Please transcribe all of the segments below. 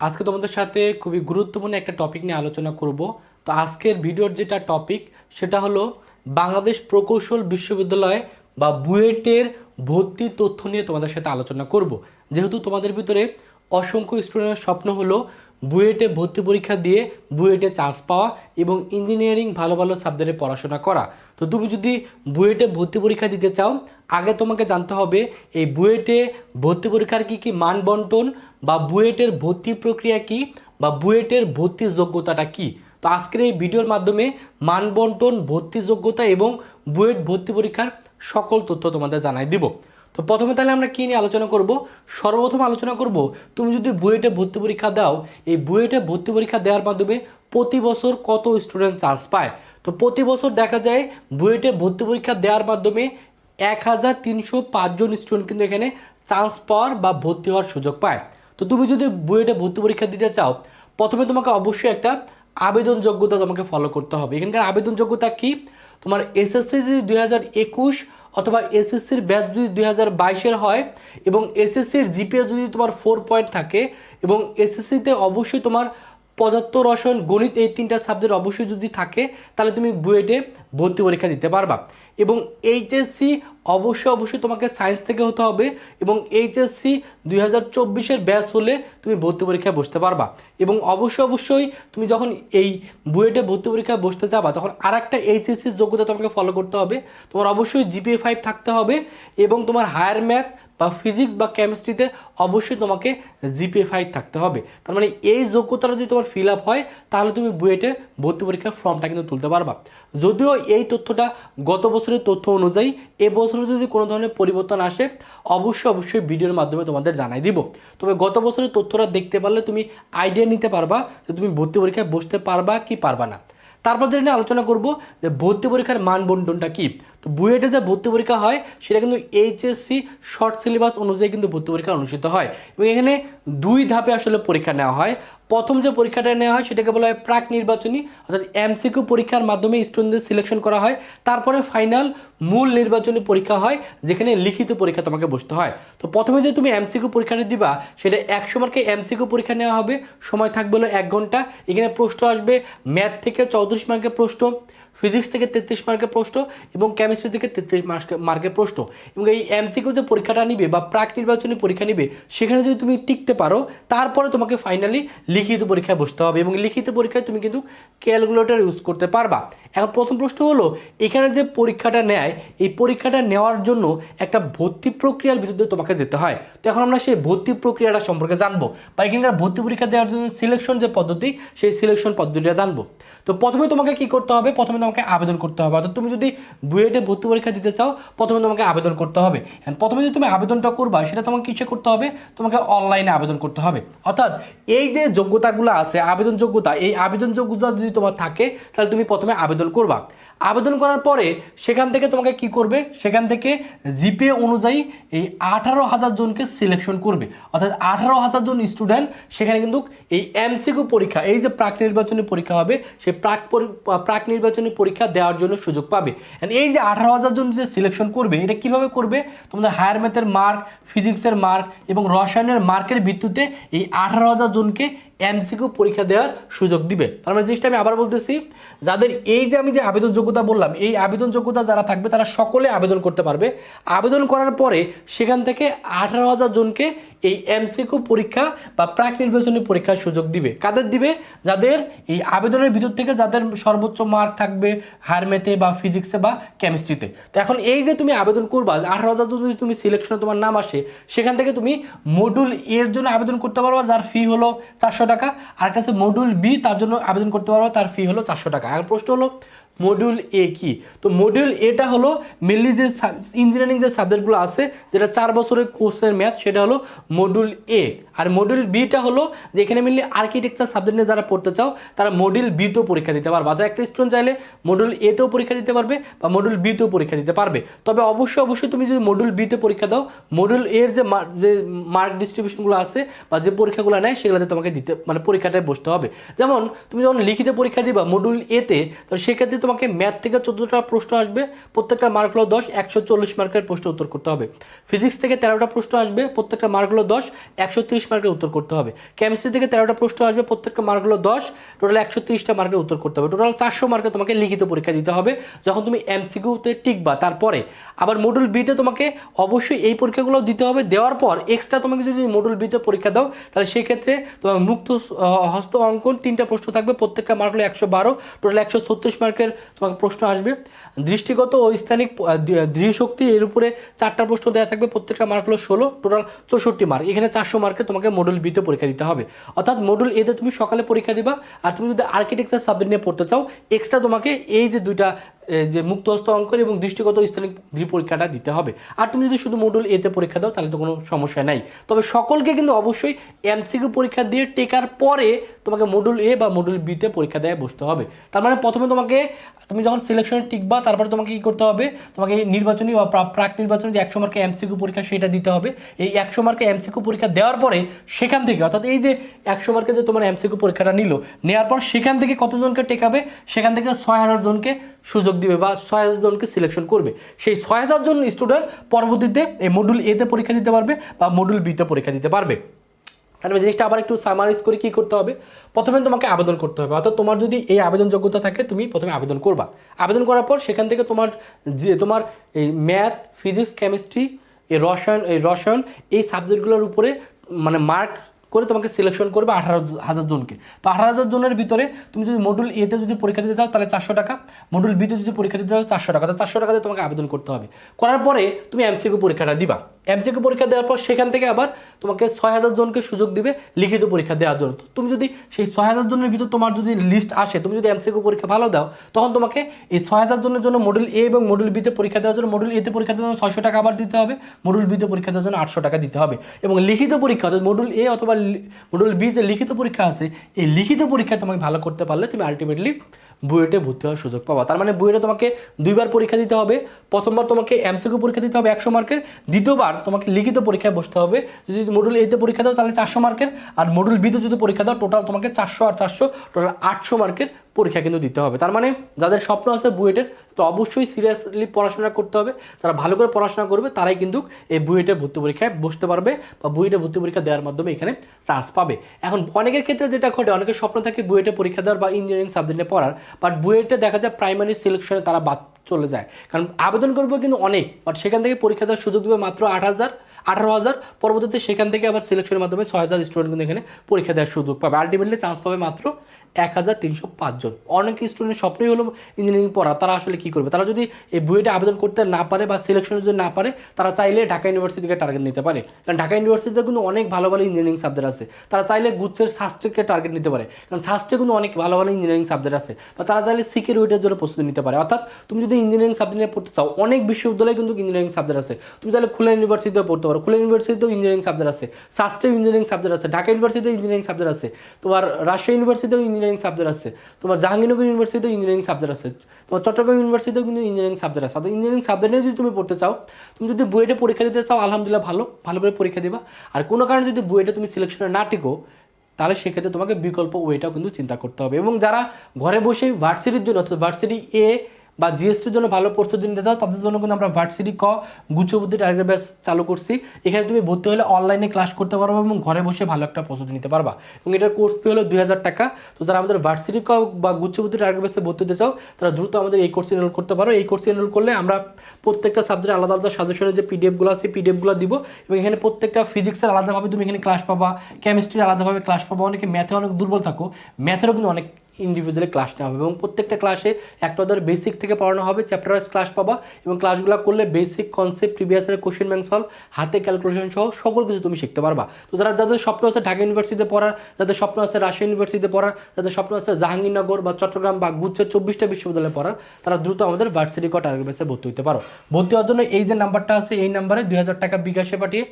আজকে তোমাদের সাথে খুবই গুরুত্বপূর্ণ একটা টপিক নিয়ে আলোচনা করব। তো আজকের ভিডিওর যেটা টপিক সেটা হলো বাংলাদেশ প্রকৌশল বিশ্ববিদ্যালয় বা বুয়েটের ভর্তি তথ্য নিয়ে তোমাদের সাথে আলোচনা করব। যেহেতু তোমাদের ভিতরে অসংখ্য স্টুডেন্টের স্বপ্ন হলো বুয়েটে ভর্তি পরীক্ষা দিয়ে বুয়েটে চান্স পাওয়া এবং ইঞ্জিনিয়ারিং ভালো ভালো সাবজেক্টে পড়াশোনা করা। তো তুমি যদি বুয়েটে ভর্তি পরীক্ষা দিতে চাও আগে তোমাকে জানতে হবে, এই বুয়েটে ভর্তি পরীক্ষার কী কী মান বন্টন বা বুয়েটের ভর্তি প্রক্রিয়া কি বা বুয়েটের ভর্তির যোগ্যতাটা কি? তো আজকের এই ভিডিওর মাধ্যমে মান বন্টন, ভর্তি যোগ্যতা এবং বুয়েট ভর্তি পরীক্ষার সকল তথ্য তোমাদের জানাই দিব। তো প্রথমে তাহলে আমরা কী নিয়ে আলোচনা করব? সর্বপ্রথম আলোচনা করব, তুমি যদি বুয়েটে ভর্তি পরীক্ষা দাও, এই বুয়েটে ভর্তি পরীক্ষা দেওয়ার মাধ্যমে প্রতি বছর কত স্টুডেন্ট চান্স পায়? তো প্রতি বছর দেখা যায়, বুয়েটে ভর্তি পরীক্ষা দেওয়ার মাধ্যমে এক হাজার তিনশো পাঁচজন স্টুডেন্ট কিন্তু এখানে চান্স পাওয়ার বা ভর্তি হওয়ার সুযোগ পায়। তো তুমি যদি বুয়েটে ভর্তি পরীক্ষা দিতে চাও, প্রথমে তোমাকে অবশ্যই একটা আবেদন যোগ্যতা তোমাকে ফলো করতে হবে। এখানকার আবেদন যোগ্যতা কি? তোমার এসএসসি যদি দুই হাজার একুশ অথবা এসএসসির ব্যাচ যদি দুই হাজার বাইশের হয় এবং এসএসসির জিপিএ যদি তোমার ফোর পয়েন্ট থাকে এবং এসএসসিতে অবশ্যই তোমার পদার্থ রসায়ন, গণিত এই তিনটা সাবজেক্ট অবশ্যই যদি থাকে, তাহলে তুমি বুয়েটে ভর্তি পরীক্ষা দিতে পারবা। এবং এইচএসসি অবশ্যই অবশ্যই তোমাকে সায়েন্স থেকে হতে হবে এবং এইচএসসি দুই হাজার চব্বিশের ব্যাস হলে তুমি ভর্তি পরীক্ষায় বসতে পারবা। এবং অবশ্যই অবশ্যই তুমি যখন এই বুয়েটে ভর্তি পরীক্ষায় বসতে যাবা, তখন আর একটা এইচএসসির যোগ্যতা তোমাকে ফলো করতে হবে। তোমার অবশ্যই জিপিএ ফাইভ থাকতে হবে এবং তোমার হায়ার ম্যাথ বা ফিজিক্স বা কেমিস্ট্রিতে অবশ্যই তোমাকে জিপিএ ফাইভ থাকতে হবে। তার মানে এই যোগ্যতাটা যদি তোমার ফিল আপ হয়, তাহলে তুমি বুয়েটে ভর্তি পরীক্ষার ফর্মটা কিন্তু তুলতে পারবা। যদিও এই তথ্যটা গত বছরের তথ্য অনুযায়ী এবছরে যদি কোনো ধরনের পরিবর্তন আসে, অবশ্যই অবশ্যই ভিডিওর মাধ্যমে তোমাদের জানাই দিব। তবে গত বছরের তথ্যটা দেখতে পারলে তুমি আইডিয়া নিতে পারবা যে তুমি ভর্তি পরীক্ষায় বসতে পারবা কি পারবা না। তারপর যেটা আলোচনা করব যে ভর্তি পরীক্ষার মান বন্টনটা কি? তো বুয়েটে যে ভর্তি পরীক্ষা হয়, সেটা কিন্তু এইচএসসি শর্ট সিলেবাস অনুযায়ী কিন্তু ভর্তি পরীক্ষা অনুষ্ঠিত হয়। এবং এখানে দুই ধাপে আসলে পরীক্ষা নেওয়া হয়। প্রথম যে পরীক্ষাটা নেওয়া হয়, সেটাকে বলা হয় প্রাক নির্বাচনী, অর্থাৎ এমসিকিউ পরীক্ষার মাধ্যমে স্টুডেন্টদের সিলেকশন করা হয়। তারপরে ফাইনাল মূল নির্বাচনী পরীক্ষা হয়, যেখানে লিখিত পরীক্ষা তোমাকে বসতে হয়। তো প্রথমে যে তুমি এমসিকিউ পরীক্ষাটা দিবা, সেটা একশো মার্কে এমসিকিউ পরীক্ষা নেওয়া হবে। সময় থাকবে হলো এক ঘণ্টা। এখানে প্রশ্ন আসবে ম্যাথ থেকে চৌত্রিশ মার্কের প্রশ্ন। ফিজিক্স থেকে তেত্রিশ মার্কের প্রশ্ন এবং কেমিস্ট্রি থেকে তেত্রিশ মার্কের প্রশ্ন। এবং এই এমসিকিউ যে পরীক্ষাটা নিবে বা প্রাক নির্বাচনী পরীক্ষা নিবে, সেখানে যদি তুমি টিকতে পারো, তারপরে তোমাকে ফাইনালি লিখিত পরীক্ষায় বসতে হবে এবং লিখিত পরীক্ষায় তুমি কিন্তু ক্যালকুলেটর ইউজ করতে পারবা। এখন প্রথম প্রশ্ন হলো, এখানে যে পরীক্ষাটা নেয়, এই পরীক্ষাটা নেওয়ার জন্য একটা ভর্তি প্রক্রিয়ার ভিতর দিয়ে তোমাকে যেতে হয়। তো এখন আমরা সেই ভর্তি প্রক্রিয়াটা সম্পর্কে জানব বা এখানকার ভর্তি পরীক্ষা দেওয়ার জন্য সিলেকশন যে পদ্ধতি, সেই সিলেকশন পদ্ধতিটা জানব। তো প্রথমে তোমাকে কি করতে হবে? প্রথমে তোমাকে আবেদন করতে হবে। অর্থাৎ তুমি যদি বুয়েটে ভর্তি পরীক্ষা দিতে চাও, প্রথমে তোমাকে আবেদন করতে হবে। প্রথমে যদি তুমি আবেদনটা করবা, সেটা তোমাকে কিসে করতে হবে? তোমাকে অনলাইনে আবেদন করতে হবে। অর্থাৎ এই যে যোগ্যতাগুলো আছে আবেদন যোগ্যতা এই আবেদন যোগ্যতা যদি তোমার থাকে, তাহলে তুমি প্রথমে আবেদন করবা। আবেদন করার পরে সেখান থেকে তোমাকে কি করবে? সেখান থেকে জিপে অনুযায়ী এই আঠারো হাজার জনকে সিলেকশন করবে। অর্থাৎ আঠারো হাজার জন স্টুডেন্ট সেখানে কিন্তু এই এমসিকিউ পরীক্ষা, এই যে প্রাক নির্বাচনী পরীক্ষা হবে সেই প্রাক পরি- প্রাক নির্বাচনী পরীক্ষা দেওয়ার জন্য সুযোগ পাবে। এই যে আঠারো হাজার জন যে সিলেকশন করবে, এটা কীভাবে করবে? তোমাদের হায়ার ম্যাথের মার্ক ফিজিক্সের মার্ক এবং রসায়নের মার্কের ভিত্তিতে এই আঠারো হাজার জনকে এমসিকিউ পরীক্ষা দেওয়ার সুযোগ দিবে। তার মানে জিনিসটা আমি আবার বলতেছি, যাদের এই যে আমি যে আবেদন যোগ্যতা বললাম, এই আবেদন যোগ্যতা যারা থাকবে, তারা সকলে আবেদন করতে পারবে। আবেদন করার পরে সেখান থেকে আঠারো হাজার জনকে এই এমসিকিউ পরীক্ষা বা প্রাক নির্বাচনী পরীক্ষার সুযোগ দিবে। কাদের দিবে? যাদের এই আবেদনের ভিতর থেকে যাদের সর্বোচ্চ মার্ক থাকবে হায়ার ম্যাথে বা ফিজিক্সে বা কেমিস্ট্রিতে তো। এখন এই যে তুমি আবেদন করবা আঠারো হাজার যদি তুমি সিলেকশনে তোমার নাম আসে, সেখান থেকে তুমি মডুল এর জন্য আবেদন করতে পারবা, যার ফি হলো চারশো টাকা। আর আছে মডুল বি তার জন্য আবেদন করতে পারবা, তার ফি হলো চারশো টাকা। আর প্রশ্ন হলো মডিউল এ কি? তো মডিউল এটা হলো মেনলি যে ইঞ্জিনিয়ারিং যে সাবজেক্টগুলো আছে, যেটা চার বছরের কোর্সের ম্যাথ সেটা হলো মডিউল এ আর মডিউল বিটা হলো যে এখানে মেনলি আর্কিটেকচার সাবজেক্ট নিয়ে যারা পড়তে চাও, তারা মডিউল বিতেও পরীক্ষা দিতে পারবে। অর্থাৎ একটা স্টুডেন্ট চাইলে মডিউল এতেও পরীক্ষা দিতে পারবে বা মডিউল বিতেও পরীক্ষা দিতে পারবে। তবে অবশ্যই অবশ্যই তুমি যদি মডিউল বিতে পরীক্ষা দাও মডিউল এর যে যে মার্ক ডিস্ট্রিবিউশনগুলো আছে বা যে পরীক্ষাগুলো নেয়, সেগুলোতে তোমাকে দিতে মানে পরীক্ষাটায় বসতে হবে। যেমন, তুমি যখন লিখিত পরীক্ষা দিবা মডিউল এতে তো সেক্ষেত্রে তোমাকে ম্যাথ থেকে চোদ্দোটা প্রশ্ন আসবে, প্রত্যেকটা মার্ক হলো দশ, একশো চল্লিশ মার্কের প্রশ্ন উত্তর করতে হবে। ফিজিক্স থেকে তেরোটা প্রশ্ন আসবে, প্রত্যেকটা মার্ক হলো দশ, একশো তিরিশ মার্কের উত্তর করতে হবে। কেমিস্ট্রি থেকে তেরোটা প্রশ্ন আসবে, প্রত্যেকটা মার্ক হলো দশ টোটাল একশো তিরিশটা মার্কের উত্তর করতে হবে। টোটাল চারশো মার্কে তোমাকে লিখিত পরীক্ষা দিতে হবে, যখন তুমি এমসিকিউতে টিকবা। তারপরে আবার মডুল বিতে তোমাকে অবশ্যই এই পরীক্ষাগুলো দিতে হবে। দেওয়ার পর এক্সট্রা তোমাকে যদি মডুল বিতে পরীক্ষা দাও, তাহলে সেই ক্ষেত্রে তোমার মুক্ত হস্ত অঙ্কন তিনটা প্রশ্ন থাকবে। প্রত্যেকটা মার্ক হলো একশো বারো টোটাল একশো ছত্রিশ মার্কের তোমাকে প্রশ্ন আসবে। দৃষ্টিগত ও স্থানিক দৃঢ়শক্তি এর উপরে চারটা প্রশ্ন দেওয়া থাকবে। প্রত্যেকটা মার্ক হলো ষোলো টোটাল চৌষট্টি মার্ক এখানে চারশো মার্কে তোমাকে মডুল বিতে পরীক্ষা দিতে হবে। অর্থাৎ মডুল এতে তুমি সকালে পরীক্ষা দিবা, আর তুমি যদি আর্কিটেকচার সাবজেক্ট নিয়ে পড়তে চাও এক্সট্রা তোমাকে এই যে দুইটা যে মুক্তহস্ত অঙ্কন এবং দৃষ্টিগত স্থানিক পরীক্ষাটা দিতে হবে। আর তুমি যদি শুধু মডুল এতে পরীক্ষা দাও, তাহলে তো কোনো সমস্যা নাই। তবে সকলকে কিন্তু অবশ্যই এমসিকিউ পরীক্ষা দিয়ে টেকার পরে তোমাকে মডুল এ বা মডুল বিতে পরীক্ষা দেয় বসতে হবে। তার মানে প্রথমে তোমাকে, তুমি যখন সিলেকশনে টিকবা, তারপরে তোমাকে কী করতে হবে? তোমাকে নির্বাচনী বা প্রাক নির্বাচনী যে একশো মার্কে এমসিকিউ পরীক্ষা, সেটা দিতে হবে। এই একশো মার্কে এমসিকিউ পরীক্ষা দেওয়ার পরে সেখান থেকে, অর্থাৎ এই যে একশো মার্কে যে তোমার এমসিকিউ পরীক্ষাটা নিল নেওয়ার পর সেখান থেকে কতজনকে টেকাবে? সেখান থেকে ছয় হাজার জনকে সুযোগ দিবে বা ছয় হাজার জনকে সিলেকশন করবে। সেই ছয় হাজার জন স্টুডেন্ট পরবর্তীতে এই মডুল এতে পরীক্ষা দিতে পারবে বা মডুল বিতে পরীক্ষা দিতে পারবে। তাহলে জিনিসটা আবার একটু সামারাইজ করে কী করতে হবে। প্রথমে তোমাকে আবেদন করতে হবে। অর্থাৎ তোমার যদি এই আবেদন যোগ্যতা থাকে, তুমি প্রথমে আবেদন করবা। আবেদন করার পর সেখান থেকে তোমার যে তোমার এই ম্যাথ ফিজিক্স কেমিস্ট্রি এই রসায়ন এই রসায়ন, এই সাবজেক্টগুলোর উপরে মানে মার্ক করে তোমাকে সিলেকশন করবে আঠারো হাজার জনকে। তো আঠারো হাজার জনের ভিতরে তুমি যদি মডুল এতে যদি পরীক্ষা দিতে চাও, তাহলে চারশো টাকা। মডুল বিতে যদি পরীক্ষা দিতে চাও, চারশো টাকা। তো চারশো টাকাতে তোমাকে আবেদন করতে হবে। করার পরে তুমি এমসিকিউ পরীক্ষাটা দিবা। এমসিকিউ পরীক্ষা দেওয়ার পর সেখান থেকে আবার তোমাকে ছয় হাজার জনকে সুযোগ দিবে লিখিত পরীক্ষা দেওয়ার জন্য। তুমি যদি সেই ছয় হাজার জনের ভিতর তোমার যদি লিস্ট আসে, তুমি যদি এমসিকিউ পরীক্ষা ভালো দাও, তখন তোমাকে এই ছয় হাজার জনের জন্য মডুল এ এবং মডুল বিতে পরীক্ষা দেওয়ার জন্য মডুল এতে পরীক্ষা দেওয়ার জন্য ছয়শো টাকা আবার দিতে হবে মডুল বিতে পরীক্ষা দেওয়ার জন্য আটশো টাকা দিতে হবে। এবং লিখিত পরীক্ষা, অর্থাৎ মডুল এ অথবা মডুল বি যে লিখিত পরীক্ষা আছে, এই লিখিত পরীক্ষা তোমাকে ভালো করতে পারলে তুমি আলটিমেটলি বুয়েটে ভর্তি হওয়ার সুযোগ পাবা। তার মানে বুয়েটে তোমাকে দুইবার পরীক্ষা দিতে হবে, প্রথমবার তোমাকে এমসিকিউ পরীক্ষা দিতে হবে একশো মার্কের, দ্বিতীয়বার তোমাকে লিখিত পরীক্ষায় বসতে হবে। যদি মডুল এতে পরীক্ষা দাও তাহলে চারশো মার্কের, আর মডুল বিতে যদি পরীক্ষা দাও টোটাল তোমাকে চারশো আর চারশো টোটাল আটশো মার্কের পরীক্ষা কিন্তু দিতে হবে। তার মানে যাদের স্বপ্ন আছে বুয়েটের, তো অবশ্যই সিরিয়াসলি পড়াশোনা করতে হবে। তারা ভালো করে পড়াশোনা করবে, তারাই কিন্তু এই বুয়েটে ভর্তি পরীক্ষায় বসতে পারবে বা বুয়েটে ভর্তি পরীক্ষা দেওয়ার মাধ্যমে এখানে চান্স পাবে। এখন অনেকের ক্ষেত্রে যেটা ঘটে অনেকের স্বপ্ন থাকে বুয়েটে পরীক্ষা দেওয়ার বা ইঞ্জিনিয়ারিং সাবজেক্টে পড়ার বাট বুয়েটে দেখা যায় প্রাইমারি সিলেকশনে তারা বাদ চলে যায়। কারণ আবেদন করবে কিন্তু অনেক বাট সেখান থেকে পরীক্ষা দেওয়ার সুযোগ দেবে মাত্র আট হাজার আঠারো হাজার। পরবর্তীতে সেখান থেকে আবার সিলেকশনের মাধ্যমে ছয় হাজার স্টুডেন্ট কিন্তু এখানে পরীক্ষা দেওয়ার সুযোগ পাবে। আলটিমেটলি চান্স পাবে মাত্র এক হাজার তিনশো পাঁচজন অনেক স্টুডেন্ট স্বপ্নই হলো ইঞ্জিনিয়ারিং পড়া। তারা আসলে কী করবে? তারা যদি এই বুয়েটে আবেদন করতে না পারে বা সিলেকশনে যদি না পারে, তারা চাইলে ঢাকা ইউনিভার্সিটি থেকে টার্গেট নিতে পারে। কারণ ঢাকা ইউনিভার্সিটিতে কিন্তু অনেক ভালো ভালো ইঞ্জিনিয়ারিং সাবজেক্ট আছে। তারা চাইলে গুচ্ছের শাস্ত্রকে টার্গেট নিতে পারে। কারণ শাস্ত্রে কিন্তু অনেক ভালো ভালো ইঞ্জিনিয়ারিং সাবজেক্ট আছে। বা তারা চাইলে সিকিউরিটির জন্য প্রস্তুতি নিতে পারে। অর্থাৎ তুমি যদি ইঞ্জিনিয়ারিং সাবজেক্ট নিয়ে পড়তে চাও, অনেক বিশ্ববিদ্যালয়ে কিন্তু ইঞ্জিনিয়ারিং সাবজেক্ট আছে। তুমি চাইলে খুলনা ইউনিভার্সিটিতেও পড়তে পারো। খুলনা ইউনিভার্সিটিতেও ইঞ্জিনিয়ারিং সাবজেক্ট আছে শাস্ত্রে ইঞ্জিনিয়ারিং সাবজেক্ট আছে, ঢাকা ইউনিভার্সিটিতেও ইঞ্জিনিয়ারিং সাবজেক্ট আছে, তোমার রাজশাহী ইউনিভার্সিটিতেও ইঞ্জিনিয়ারিং সাবজেক্ট আছে, তোমার জাহাঙ্গীরনগর ইউনিভার্সিটিতেও ইঞ্জিনিয়ারিং সাবজেক্ট আছে, তোমার চট্টগ্রাম ইউনিভার্সিটিতেও কিন্তু ইঞ্জিনিয়ারিং সাবজেক্ট আছে। অর্থাৎ ইঞ্জিনিয়ারিং সাবজেক্ট নিয়ে যদি তুমি পড়তে চাও, তুমি যদি বুয়েটে পরীক্ষা দিতে চাও, আলহামদুলিল্লাহ ভালো ভালো করে পরীক্ষা দিবা। আর কোনো কারণে যদি বুয়েটে তুমি সিলেকশনে না টিকো, তাহলে সেক্ষেত্রে তোমাকে বিকল্প ওয়েটাও কিন্তু চিন্তা করতে হবে। এবং যারা ঘরে বসেই ভার্সিটির জন্য, অর্থাৎ ভার্সিটি এ বা জিএসটির জন্য ভালো প্রস্তুতি নিতে চাও, তাদের জন্য কিন্তু আমরা ভার্সিটি ক গুচ্ছবুদ্ধি টার্গেট ব্যাচ চালু করছি। এখানে তুমি ভর্তি হলে অনলাইনে ক্লাস করতে পারবে এবং ঘরে বসে ভালো একটা প্রস্তুতি নিতে পারবা। এবং এটার কোর্স ফি হলো দুই হাজার টাকা। তো যারা আমাদের ভার্সিটি ক বা গুচ্ছবুদ্ধি টার্গেট ব্যাচে ভর্তি হতে চাও, তারা দ্রুত আমাদের এই কোর্সে এনরোল করতে পারো। এই কোর্সে এনরোল করলে আমরা প্রত্যেকটা সাবজেক্টে আলাদা আলাদা সাজেশনের যে পিডিএফগুলো আছে পিডিএফগুলো দিব। এবং এখানে প্রত্যেকটা ফিজিক্সের আলাদাভাবে তুমি এখানে ক্লাস পাবা। কেমিস্ট্রির আলাদাভাবে ক্লাস পাবা। অনেকে ম্যাথে অনেক দুর্বল থাকো। ম্যাথেরও কিন্তু অনেক ইন্ডিভিজুয়ালি ক্লাস নেওয়া হবে এবং প্রত্যেকটা ক্লাসে একটা ওদের বেসিক থেকে পড়ানো হবে চ্যাপ্টার ওয়াইজ ক্লাস পাবা এবং ক্লাসগুলো করলে বেসিক কনসেপ্ট প্রিভিয়াসের কোশ্চেন ব্যাংক সলভ হাতে ক্যালকুলেশন সহ সকল কিছু তুমি শিখতে পারবা। তো যারা, যাদের স্বপ্ন আছে ঢাকা ইউনিভার্সিটিতে পড়ার, যাদের স্বপ্ন আছে রাজশাহী ইউনিভার্সিটিতে পড়ার, যাদের স্বপ্ন আছে জাহাঙ্গীরনগর বা চট্টগ্রাম বা গুচ্ছের চব্বিশটা বিশ্ববিদ্যালয়ে পড়ার, তারা দ্রুত আমাদের ভার্সিটি ক টার্গেট বেসে ভর্তি হতে পারো। ভর্তি হওয়ার জন্য এই যে নাম্বারটা আছে, এই নাম্বারে দুই হাজার টাকা বিকাশে পাঠিয়ে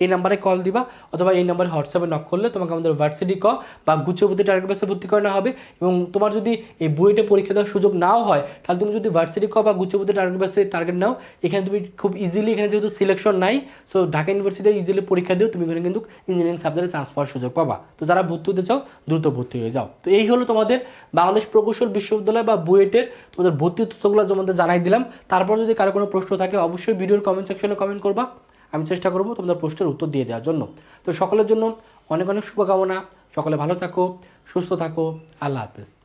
এই নাম্বারে কল দিবা, অথবা এই নাম্বারে হোয়াটসঅ্যাপে নক করলে তোমাকে আমাদের ভার্সিটি ক বা গুচ্ছপতি টার্গেট বেসে ভর্তি করানো হবে এবং তোমার যদি এই বুয়েটে পরীক্ষা দেওয়ার সুযোগ নাও হয়, তাহলে তুমি যদি ভার্সিটি ক বা গুচ্ছপতি টার্গেট বেসে টার্গেট নাও, এখানে তুমি খুব ইজিলি এখানে যেহেতু সিলেকশন নাই সো ঢাকা ইউনিভার্সিটিতে ইজিলি পরীক্ষা দিও, তুমি কিন্তু ইঞ্জিনিয়ারিং সাবজেক্টে চান্স পাওয়ার সুযোগ পাবা। তো যারা ভর্তি হতে চাও, দ্রুত ভর্তি হয়ে যাও। তো এই হলো তোমাদের বাংলাদেশ প্রকৌশল বিশ্ববিদ্যালয় বা বুয়েটের তোমাদের ভর্তি তথ্যগুলো তোমাদের জানাই দিলাম। তারপর যদি কারও কোনো প্রশ্ন থাকে, অবশ্যই ভিডিওর কমেন্ট সেকশনে কমেন্ট করবা। আমি চেষ্টা করব তোমাদের প্রশ্নের উত্তর দিয়ে দেওয়ার জন্য। তো সকলের জন্য অনেক অনেক শুভকামনা। সকলে ভালো থাকো, সুস্থ থাকো। আল্লাহ হাফেজ।